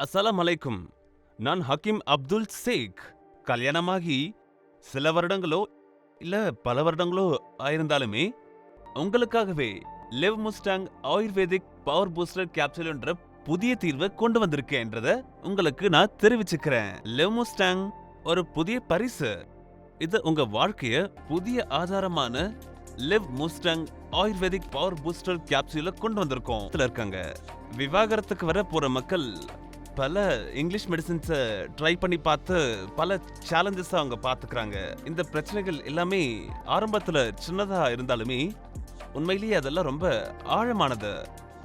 அஸ்ஸலாம் அலைக்கும் நான் ஹக்கீம் அப்துல் சேக். கல்யாணமாகி சில வருடங்களோ இல்ல பல வருடங்களோ ஆயிருந்தாலுமே உங்களுக்காகவே Liv Mustang ayurvedic power booster capsule என்ற புதிய தீர்வை கொண்டு வந்திருக்கேன்றத உங்களுக்கு நான் தெரிவிச்சுக்கிறேன். லிவ் முஸ்டாங் ஒரு புதிய பரிசு. இது உங்க வாழ்க்கைய புதிய ஆதாரமான Liv Mustang ayurvedic power booster கேப்சூல கொண்டு வந்திருக்கோம். இருக்காங்க. விவாகரத்துக்கு வர போற மக்கள் பல இங்கிலீஷ் மெடிசின்ஸை ட்ரை பண்ணி பார்த்து பல சேலஞ்சஸை அவங்க பார்த்துக்கிறாங்க. இந்த பிரச்சனைகள் எல்லாமே ஆரம்பத்தில் சின்னதாக இருந்தாலுமே உண்மையிலேயே அதெல்லாம் ரொம்ப ஆழமானது.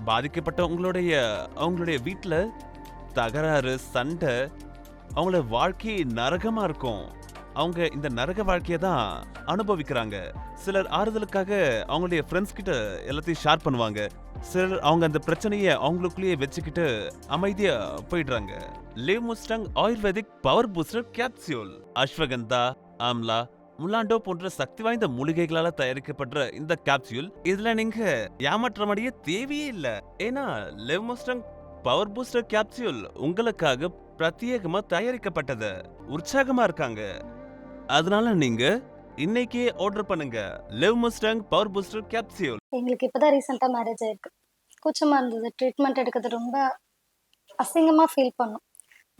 பாதிக்கப்பட்டவங்களுடைய அவங்களுடைய வீட்டில் தகராறு சண்டை அவங்கள வாழ்க்கை நரகமாக இருக்கும். அவங்க இந்த நரக வாழ்க்கையை தான் அனுபவிக்கிறாங்க. சிலர் ஆறுதலுக்காக அவங்களுடைய ஃப்ரெண்ட்ஸ் கிட்ட எல்லாத்தையும் ஷேர் பண்ணுவாங்க. சிலர் அவங்க அந்த பிரச்சனையை அவங்களுக்குள்ளேயே வச்சுக்கிட்டு அமைதியா போயிடுறாங்க. Liv Mustang ayurvedic power booster capsule ashwagandha amla முலாண்டோ போன்ற சக்தி வாய்ந்த மூலிகைகளால தயாரிக்கப்படுற இந்த கேப்சியூல் இதுல நீங்க ஏமாற்றமடைய தேவையே இல்ல. ஏன்னா Liv Mustang power booster capsule உங்களுக்காக பிரத்யேகமா தயாரிக்கப்பட்டது. உற்சாகமா இருக்காங்க. அதனால நீங்க இன்னைக்கே ஆர்டர் பண்ணுங்க. Liv Mustang power booster capsule எங்களுக்கு இப்பதான் ரீசெண்டா மேரேஜ் ஆயிருக்கு. கூச்சமாக இருந்தது. ட்ரீட்மெண்ட் எடுக்கிறது ரொம்ப அசிங்கமாக ஃபீல் பண்ணோம்.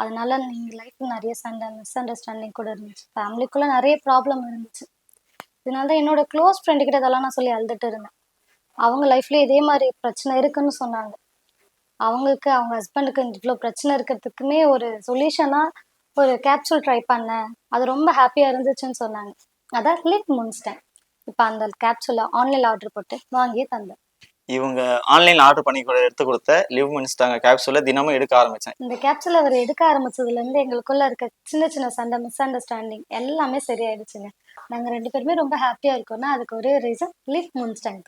அதனால நீங்கள் லைஃப் நிறைய சண்டை மிஸ் அண்டர்ஸ்டாண்டிங் கூட இருந்துச்சு. ஃபேமிலிக்குள்ளே நிறைய ப்ராப்ளம் இருந்துச்சு. இதனால தான் என்னோட க்ளோஸ் ஃப்ரெண்டு கிட்ட இதெல்லாம் நான் சொல்லி அழுதுட்டு இருந்தேன். அவங்க லைஃப்ல இதே மாதிரி பிரச்சனை இருக்குன்னு சொன்னாங்க. அவங்களுக்கு அவங்க ஹஸ்பண்டுக்கு இவ்வளோ பிரச்சனை இருக்கிறதுக்குமே ஒரு சொல்யூஷனாக ஒரு கேப்சூல் ட்ரை பண்ணேன் அது ரொம்ப ஹாப்பியாக இருந்துச்சுன்னு சொன்னாங்க. அதான் லிப் முன்ஸ்டேன் இப்போ அந்த கேப்சூலை ஆன்லைனில் ஆர்டர் போட்டு வாங்கி தந்தேன். இவங்க ஆன்லைன்ல ஆர்டர் பண்ணி கூட எடுத்து கொடுத்த லிவ் மினிஸ்டாங்க கேப்சூலை தினமும் எடுக்க ஆரம்பிச்சேன். இந்த கேப்சூல் அவர் எடுக்க ஆரம்பிச்சதுலேருந்து எங்களுக்குள்ள இருக்க சின்ன சின்ன சண்டை மிஸ் அண்டர்ஸ்டாண்டிங் எல்லாமே சரியாயிடுச்சுங்க. நாங்கள் ரெண்டு பேருமே ரொம்ப ஹாப்பியாக இருக்கோம்னா அதுக்கு ஒரே ரீசன் லிப் முன்ஸ்டாங் தான்